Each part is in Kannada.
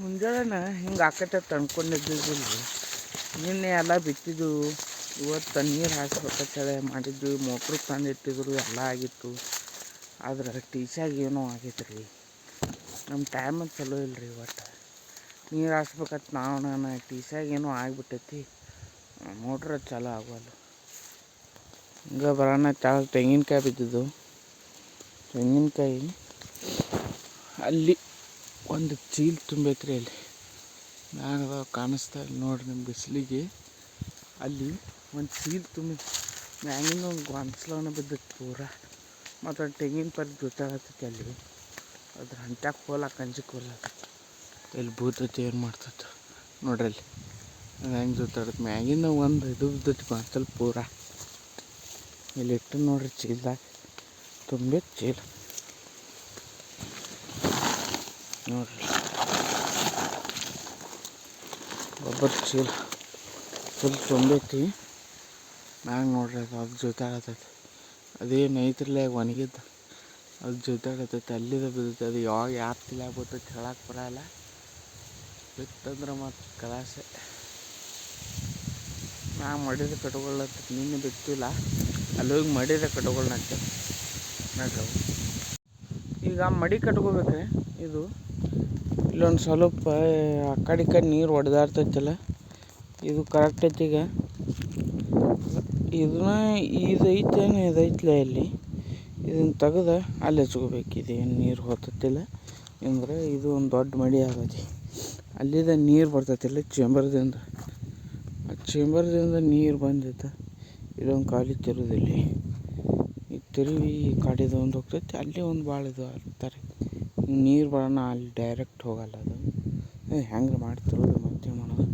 ಮುಂಜಾನೆ ಹಿಂಗೆ ಆಕೈತೆ ತಂದ್ಕೊಂಡಿದ್ದಿಲ್ಲ ನಿನ್ನೆ ಎಲ್ಲ ಬಿತ್ತಿದ್ದು, ಇವತ್ತು ನೀರು ಹಾಕ್ಬೇಕಂತೇಳಿ ಮಾಡಿದ್ದು ಮೋಟ್ರು ತಂದಿಟ್ಟಿದ್ರು, ಎಲ್ಲ ಆಗಿತ್ತು. ಆದ್ರೆ ಟೀಚಾಗ ಏನೋ ಆಗೈತೆ ರೀ ನಮ್ಮ ಟೈಮ್ ಚಲೋ ಇಲ್ಲ ರೀ ಇವತ್ತು. ನೀರು ಹಾಸ್ಬೇಕಂತ ನಾವು ನಾನು ಟೀಚಾಗ ಏನೋ ಆಗಿಬಿಟ್ಟೈತಿ. ಮೋಟ್ರ್ ಚಲೋ ಆಗೋಲ್ಲ ಹಿಂಗೆ ಬರೋಣ ಚಾಲ ತೆಂಗಿನಕಾಯಿ ಬಿದ್ದಿದ್ದು. ತೆಂಗಿನಕಾಯಿ ಅಲ್ಲಿ ಒಂದು ಚೀಲ್ ತುಂಬೈತ್ರಿ ಅಲ್ಲಿ ಮ್ಯಾಗ ಕಾಣಿಸ್ತಾ ಇಲ್ಲ ನೋಡ್ರಿ ನಿಮ್ಮ ಬಿಸಿಲಿಗೆ. ಅಲ್ಲಿ ಒಂದು ಚೀಲ್ ತುಂಬಿ ಮ್ಯಾಗಿಂದ ಒಂದು ಗೊಂದಲವನ್ನ ಬಿದ್ದಿತ್ತು ಪೂರ. ಮತ್ತು ಒಂದು ತೆಂಗಿನ ಪರಿ ಜೊತಾಗತ್ತೈತಿ ಅಲ್ಲಿ. ಅದ್ರ ಹಂಟ್ಯಾಗ ಹೋಲ ಕಂಜಿ ಹೋಲ ಇಲ್ಲಿ ಬೂತೈತಿ ಏನು ಮಾಡ್ತೈತೆ ನೋಡ್ರಿ ಅಲ್ಲಿ. ಹೆಂಗೆ ಜೊತಾಡತ್ತೆ ಮ್ಯಾಗಿನ ಒಂದು ಇದು ಬಿದ್ದೈತಿ ಗೊಂದಲ ಪೂರ. ಇಲ್ಲಿ ಇಟ್ಟು ನೋಡ್ರಿ ಚೀಲದಾಗ. ತುಂಬಿ ಚೀಲ. ನೋಡ್ರಿ. ಒಬ್ಬರ ಚೀಲ ಫುಲ್ ತುಂಬೈತಿ. ಮ್ಯಾಗ ನೋಡ್ರಿ ಅದು ಅದು ಜೊತೆ ಅದೇ ಅದೇನು ಐತ್ರಲ್ಲ ಒಣಗಿದ್ದು. ಅದು ಜೊತೆ ಆಗತೈತಿ ಅಲ್ಲಿದ ಬಿದ್ದೈತಿ. ಅದು ಯಾವಾಗ ಯಾರು ತಿಲ್ಯಾಗ ಬರ್ತೈತಿ ಹೇಳಕ್ಕೆ ಬರಲ್ಲ. ಬಿತ್ತಂದ್ರೆ ಮತ್ತು ಕಲಾಸೆ. ನಾ ಮಡಿದ ಕಟ್ಕೊಳ್ಳತ್ತ ನಿನ್ನೆ ಬಿತ್ತಿಲ್ಲ. ಅಲ್ಲಿ ಹೋಗಿ ಮಡಿದ ಕಟ್ಕೊಳ್ಳಕ್ಕೆ ಈಗ ಮಡಿ ಕಟ್ಕೋಬೇಕ್ರಿ. ಇದು ಇಲ್ಲೊಂದು ಸ್ವಲ್ಪ ಆ ಕಡೆ ಈ ಕಡೆ ನೀರು ಹೊಡೆದಾಡ್ತೈತಲ್ಲ ಇದು ಕರೆಕ್ಟ್ ಐತಿ ಈಗ. ಇದನ್ನ ಇದು ಐತೇನು ಇದೈತ್ಲೆ ಇಲ್ಲಿ. ಇದನ್ನು ತೆಗೆದು ಅಲ್ಲಿ ಹಚ್ಕೋಬೇಕು. ನೀರು ಹೋಗ್ತೈತಿಲ್ಲ. ಅಂದ್ರೆ ಇದು ಒಂದು ದೊಡ್ಡ ಮಡಿ ಆಗೈತಿ ಅಲ್ಲಿದ ನೀರು ಬರ್ತೈತಿಲ್ಲ ಚೇಂಬರ್ದಿಂದ. ಆ ಚೇಂಬರ್ದಿಂದ ನೀರು ಬಂದೈತೆ ಇದೊಂದು ಖಾಲಿ ತಿರುದಿಲ್ಲ ಈ ತಿರುವಿ ಕಡೆದು ಒಂದು ಹೋಗ್ತೈತಿ, ಅಲ್ಲಿ ಒಂದು ಭಾಳ ಇದು ಆಗ್ತಾರೆ. ನೀರು ಬರೋಣ ಅಲ್ಲಿ ಡೈರೆಕ್ಟ್ ಹೋಗಲ್ಲ ಅದು. ಹೆಂಗೆ ಮಾಡ್ತಿರೋದು ಮತ್ತೆ ಮಾಡೋದು?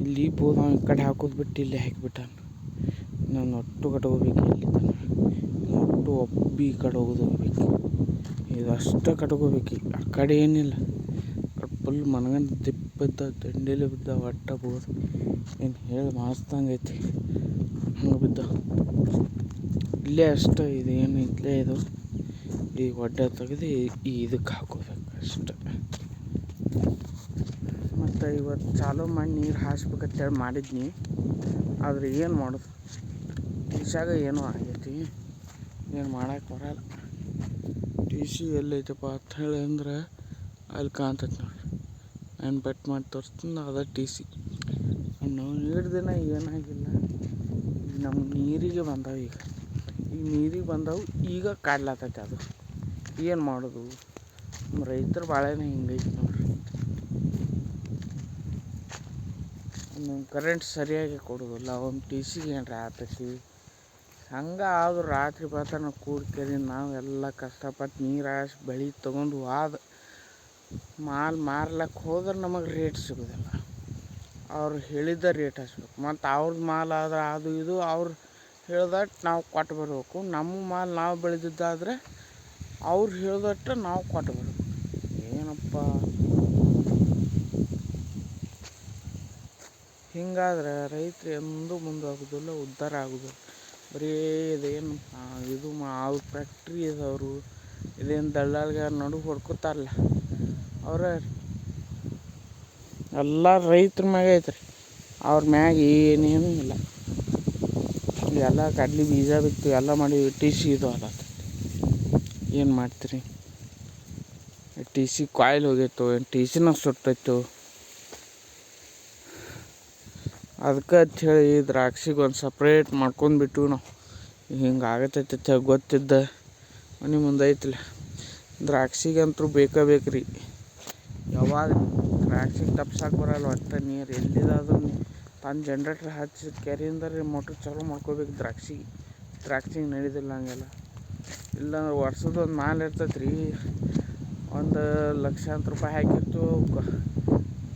ಇಲ್ಲಿ ಬೋದು ಈ ಕಡೆ ಹಾಕೋದು ಬಿಟ್ಟು ಇಲ್ಲಿ ಹಾಕಿಬಿಟ್ಟಾನ. ನಾನು ಒಟ್ಟು ಕಟ್ಕೋಬೇಕು ಇಲ್ಲಿ ತನ್ನ ಒಟ್ಟು ಒಬ್ಬಿ ಕಡೆ ಹೋಗೋದು ಹೋಗ್ಬೇಕು. ಇದು ಅಷ್ಟೇ ಕಟ್ಕೋಬೇಕು. ಆ ಕಡೆ ಏನಿಲ್ಲ. ಫುಲ್ ಮನಗಂಡು ದಿಪ್ಪ ಬಿದ್ದ ದಂಡೇಲಿ ಬಿದ್ದ ಒಟ್ಟ ಬೋದು. ಏನು ಹೇಳಿ ಮಾಸ್ತಂಗೆ ಐತಿ. ಹಂಗೆ ಬಿದ್ದ. ಇಲ್ಲೇ ಅಷ್ಟೇ ಇದು ಏನು ಇಲ್ಲೇ ಇದು. ಈ ಒಡ್ಡೆ ತೆಗೆದು ಈ ಇದಕ್ಕೆ ಹಾಕೋಬೇಕು ಅಷ್ಟೆ ಮತ್ತು ಇವತ್ತು ಚಾಲೂ ಮಾಡಿ ನೀರು ಹಾಸ್ಬೇಕಂತೇಳಿ ಮಾಡಿದ್ನಿ. ಆದ್ರೆ ಏನು ಮಾಡೋದು? ಟಿಶಾಗ ಏನೂ ಆಗೈತಿ. ಏನು ಮಾಡಕ್ಕೆ ಬರಲ್ಲ. ಟಿ ಸಿ ಎಲ್ಲೈತಪ್ಪ ಅಂತ ಹೇಳಿ ಅಂದ್ರೆ ಅಲ್ಲಿ ಕಾಣ್ತೈತೆ ನೋಡಿ ನಾನು ಬೆಟ್ ಮಾಡಿ ತೋರಿಸ್ತೀನಿ ಅದ ಟಿ ಸಿ ನಾವು ಎರಡು ದಿನ ಏನಾಗಿಲ್ಲ. ನಮ್ಮ ನೀರಿಗೆ ಬಂದಾವ ಈಗ. ಈ ನೀರಿಗೆ ಬಂದವು, ಈಗ ಕಾಡ್ಲಾತೈತೆ ಅದು. ಏನು ಮಾಡೋದು? ನಮ್ಮ ರೈತರ ಬಾಳೆನೇ ಹಿಂಗೈತೆ ನೋಡ್ರಿ. ಕರೆಂಟ್ ಸರಿಯಾಗಿ ಕೊಡೋದಿಲ್ಲ. ಒಂದು ಟಿ ಸಿಗೆ ಏನ್ರ ಆಗ್ತೈತಿ ಹಂಗೆ ಆದ್ರೂ ರಾತ್ರಿ ಬರ್ತಾನ ಕೂಡ್ಕೇರಿ ನಾವೆಲ್ಲ ಕಷ್ಟಪಟ್ಟು ನೀರು ಹಾಸಿ ಬೆಳೆ ತೊಗೊಂಡು ಆದ ಮಾಲ್ ಮಾರ್ಲಕ್ಕೆ ಹೋದ್ರೆ ನಮಗೆ ರೇಟ್ ಸಿಗೋದಿಲ್ಲ. ಅವ್ರು ಹೇಳಿದ ರೇಟ್ ಹಚ್ಬೇಕು. ಮತ್ತು ಅವ್ರದ್ದು ಮಾಲ್ ಆದ್ರೆ ಅದು ಇದು ಅವ್ರು ಹೇಳ್ದಟ್ಟು ನಾವು ಕೊಟ್ಟು ಬರಬೇಕು. ನಮ್ಮ ಮಾಲ್ ನಾವು ಬೆಳೆದಿದ್ದಾದ್ರೆ ಅವ್ರು ಹೇಳ್ದಟ್ಟು ನಾವು ಬರಬೇಕು ಏನಪ್ಪ? ಹಿಂಗಾದ್ರೆ ರೈತರು ಎಂದೂ ಮುಂದಾಗೋದಿಲ್ಲ, ಉದ್ಧಾರ ಆಗುವುದಿಲ್ಲ ಬರೀ ಇದೇನು ಇದು ಅವ್ರ ಫ್ಯಾಕ್ಟ್ರಿ ಇದವರು ಇದೇನು ದಳ್ಳಾಳಿಗೆ ನಡು ಹೊಡ್ಕೋತಾರಲ್ಲ, ಅವ್ರ ಎಲ್ಲ ರೈತರ ಮ್ಯಾಗ ಐತ್ರಿ. ಅವ್ರ ಮ್ಯಾಗ ಏನೇನೂ ಇಲ್ಲ. ಎಲ್ಲ ಕಡ್ಲಿ ಬೀಜ ಬಿತ್ತು, ಎಲ್ಲ ಮಾಡಿ ಟಿ ಸಿ ಇದು ಅಲ್ಲ ಏನು ಮಾಡ್ತೀರಿ? ಟಿ ಸಿ ಕಾಯಿಲ್ ಹೋಗಿತ್ತು ಏನು ಟಿ ಸಿನ ಸುಟ್ಟೈತು ಅದಕ್ಕೆ ಅಂಥೇಳಿ ದ್ರಾಕ್ಷಿಗೆ ಒಂದು ಸಪ್ರೇಟ್ ಮಾಡ್ಕೊಂಡ್ಬಿಟ್ಟು ನಾವು. ಹಿಂಗೆ ಆಗತ್ತೈತೆ ಗೊತ್ತಿದ್ದ, ಮನೆ ಮುಂದೆ ಐತಿಲ್ಲ ದ್ರಾಕ್ಷಿಗಂತೂ ಬೇಕೇ ಬೇಕು ರೀ ಯಾವಾಗ ದ್ರಾಕ್ಷಿಗೆ ತಪ್ಸಕ್ಕೆ ಬರಲ್ಲ ಒಟ್ಟು ನೀರು ಎಲ್ಲಿದಾದ್ರೂ ತಾನು ಜನ್ರೇಟ್ರ್ ಹಚ್ಚಿ ಕೆರೆಯಿಂದ ರೀ ಮೋಟ್ರ್ ಚಾಲೂ ಮಾಡ್ಕೋಬೇಕು ದ್ರಾಕ್ಷಿ. ದ್ರಾಕ್ಷಿಗೆ ನಡೀದಿಲ್ಲ ಹಂಗೆಲ್ಲ. ಇಲ್ಲಾಂದ್ರೆ ವರ್ಷದ ಒಂದು ಮಾಲ್ ಇರ್ತೈತೆ ರೀ ಒಂದು ಲಕ್ಷಾಂತರ ರೂಪಾಯಿ ಹಾಕಿತ್ತು.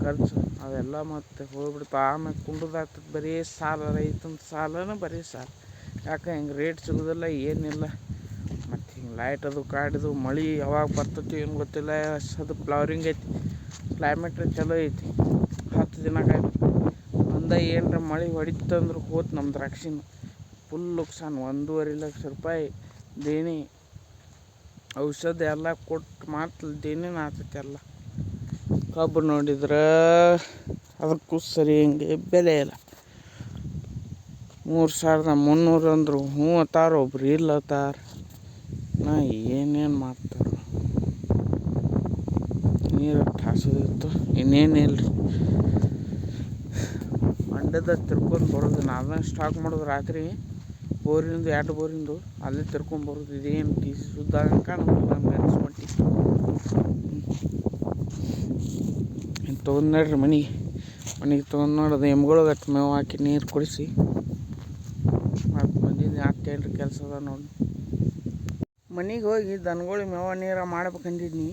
ಖರ್ಚು ಅವೆಲ್ಲ ಮತ್ತೆ ಹೋಗ್ಬಿಡ್ತು. ಆಮೇಲೆ ಕುಂಡದಾಗ್ತದೆ ಬರೀ ಸಾಲ ರೈತನ ಸಾಲನ ಬರೀ ಸಾಲ. ಯಾಕೆ ಹಿಂಗೆ ರೇಟ್ ಸಿಗೋದಿಲ್ಲ, ಏನಿಲ್ಲ. ಮತ್ತು ಹಿಂಗೆ ಲೈಟ್ ಅದು ಕಾಡಿದು ಮಳೆ ಯಾವಾಗ ಬರ್ತೈತಿ ಏನು ಗೊತ್ತಿಲ್ಲ. ಅದು ಫ್ಲವರಿಂಗ್ ಐತಿ. ಕ್ಲೈಮೇಟ್ ಚಲೋ ಐತಿ. ಹತ್ತು ದಿನ ಒಂದ ಏನರ ಮಳೆ ಹೊಡಿತಂದ್ರೆ ಹೋತು ನಮ್ಮ ದ್ರಾಕ್ಷಿನ. ಫುಲ್ ನುಕ್ಸಾನ್. ಒಂದೂವರೆ ಲಕ್ಷ ರೂಪಾಯಿ ದೇಣಿ ಔಷಧ ಎಲ್ಲ ಕೊಟ್ಟು ಮಾತ್ರ ದೇಣಿನ ಆತೈತೆ ಎಲ್ಲ. ಕಬ್ಬು ನೋಡಿದ್ರೆ ಅದಕ್ಕೂ ಸರಿ ಹಿಂಗೆ ಬೆಲೆ ಇಲ್ಲ. ಮೂರು ಸಾವಿರದ ಮುನ್ನೂರು ಅಂದರು ಹ್ಞೂ ಅತ್ತಾರ ಒಬ್ರು ಇಲ್ಲ ಅತ್ತಾರ ನಾ ಏನೇನು ಮಾಡ್ತಾರ? ನೀರು ಹಾಸೋದಿತ್ತು ಇನ್ನೇನಿಲ್ಲ ಮಂಡ್ಯದ ತಿರ್ಕೊಂಡು ಬರೋದು ನಾನು ಸ್ಟಾಕ್ ಮಾಡೋದು ರಾತ್ರಿ? ಬೋರಿಂದ ಎರಡು ಬೋರಿಂದು ಅಲ್ಲೇ ತಿರ್ಕೊಂಡು ಬರೋದು ಇದೇನು ಟಿ ಸಿ ಸುದ್ದ ಕಾಣಲ್ಲ ನಮ್ಗೆ ಒಂದು ತೊಗೊಂಡು ನೋಡ್ರಿ ಮನೆಗೆ. ಮನೆಗೆ ತೊಗೊಂಡು ನೋಡೋದು, ಎಮ್ಗಳಿಗೆ ಮೇವು ಹಾಕಿ ನೀರು ಕುಡಿಸಿ. ಮತ್ತು ಮಂದಿನ ಹೇಳ್ರಿ ಕೆಲಸ ಅದ ನೋಡಿ. ಮನೆಗೆ ಹೋಗಿ ದನಗಳಿಗೆ ಮೇವ ನೀರು ಮಾಡ್ಬೇಕಂದಿದ್ನಿ.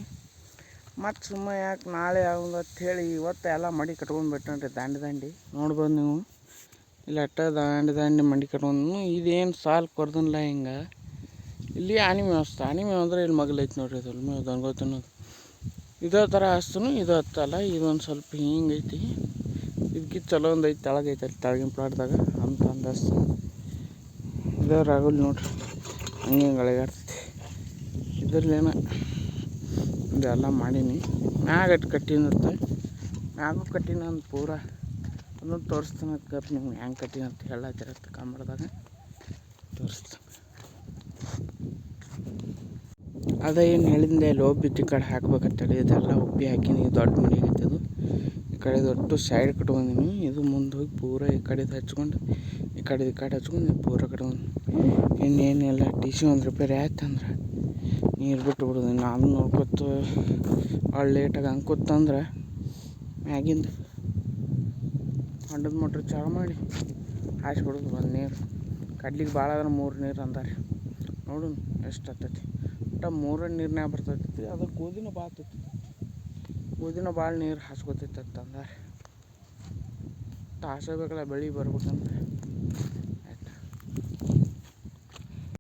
ಮತ್ತು ಸುಮ್ಮನೆ ಯಾಕೆ ನಾಳೆ ಅಂತ ಹೇಳಿ ಇವತ್ತು ಎಲ್ಲ ಮಡಿ ಕಟ್ಕೊಂಡು ಬಿಟ್ಟನ್ರಿ ದಾಂಡಿ ದಾಂಡಿ. ನೋಡ್ಬೋದು ನೀವು. ಇಲ್ಲಿ ಅಟ್ಟ ದಾಂಡಿ ದಾಂಡಿ ಮಂಡಿ ಕಟ್ಕೊಂಡು ಇದೇನು ಸಾಲು ಕೊರ್ದನ್ಲ ಹಿಂಗೆ? ಇಲ್ಲಿ ಆನೆ ವ್ಯವಸ್ಥೆ ಆನೆ ಮೇವ್ ಅಂದ್ರೆ ಇಲ್ಲಿ ಮಗಲೈತೆ ನೋಡಿರಿ ಅದು. ಮೇವು ದನಗಳು ತಿನ್ನೋದು ಇದೇ ಥರ ಹಸ್ತನು, ಇದು ಹತ್ತಲ್ಲ. ಇದೊಂದು ಸ್ವಲ್ಪ ಹಿಂಗೈತಿ. ಇದಕ್ಕೆ ಚಲೋ ಒಂದು ಐತೆ ತೆಳಗೈತೆ ಅಲ್ಲಿ ತೆಳಗಿನ ಪ್ಲಾಟ್ದಾಗ ಅಂತ ಅಂದ ಹಸ್ತು. ಇದೇ ರಾಗುಲ್ ನೋಡ್ರಿ. ಹಂಗೆ ಹಿಂಗೆ ಅಳಗಾಡ್ತೈತಿ. ಇದ್ರಲ್ಲೇನ ಇದೆಲ್ಲ ಮಾಡೀನಿ. ಮ್ಯಾಗ ಅಟ್ ಕಟ್ಟಿನತ್ತ ಮ್ಯಾಗು ಕಟ್ಟಿನ ಪೂರ ಅದನ್ನು ತೋರಿಸ್ತಾನೆ ಗಪ್ ನಿಮ್ಗೆ ಹ್ಯಾಂಗೆ ಕಟ್ಟಿ ಅಂತ ಹೇಳತ್ತಿರತ್ತೆ ಕಂಬಳದಾಗ ತೋರಿಸ್ತೀನಿ. ಅದೇ ಏನು ಹೇಳಿದ್ದೆ ಇಲ್ಲಿ ಬಿದ್ದು ಕಡೆ ಹಾಕ್ಬೇಕಂತೇಳಿ ಇದೆಲ್ಲ ಹಾಕಿ ಹಾಕಿನಿ ದೊಡ್ಡ ಮನೆ ಆಗೈತೆ ಅದು. ಈ ಕಡೆ ದೊಡ್ಡ ಸೈಡ್ ಕಟ್ಕೊಂಡಿನಿ. ಇದು ಮುಂದೆ ಹೋಗಿ ಪೂರ ಈ ಕಡೆದು ಹಚ್ಕೊಂಡು, ಈ ಕಡೆ ಈ ಕಡೆ ಹಚ್ಕೊಂಡು ಪೂರ ಕಟ್ಕೊಂಡು ಇನ್ನೇನೆಲ್ಲ ಟಿ ಸಿ ಒಂದು ರಿಪೇರಿ ಆಯ್ತು ಅಂದ್ರೆ ನೀರು ಬಿಟ್ಟು ಬಿಡೋದು. ನಾನು ನೋಡ್ಕೊತ ಭಾಳ ಲೇಟಾಗಿ ಹಂಗೆ ಕೂತಂದ್ರೆ ಮ್ಯಾಗಿಂದ ಹೊಂಡದ ಮೋಟ್ರ್ ಚಾಲು ಮಾಡಿ ಹಾಯಿಸ್ಬಿಡೋದು ಒಂದು ನೀರು. ಕಡ್ಲಿಗೆ ಭಾಳ ಅಂದ್ರೆ ಮೂರು ನೀರು ಅಂದಾರೆ. ನೋಡು ಎಷ್ಟು ಆಗ್ತೈತಿ ಒಟ್ಟು ಮೂರು ನೀರಿನ್ಯಾಗ ಬರ್ತೈತಿ ಅದು ಗೋಧಿನೂ ಭಾಳ ಆಗ್ತೈತಿ ಗೋಧಿನೂ ಭಾಳ ನೀರು ಹಾಸ್ಕೊತೈತಿ ಅಂತಂದಾರೆ ಹಾಸಬೇಕಲ್ಲ ಬೆಳೆ ಬರ್ಬೇಕಂದ್ರೆ.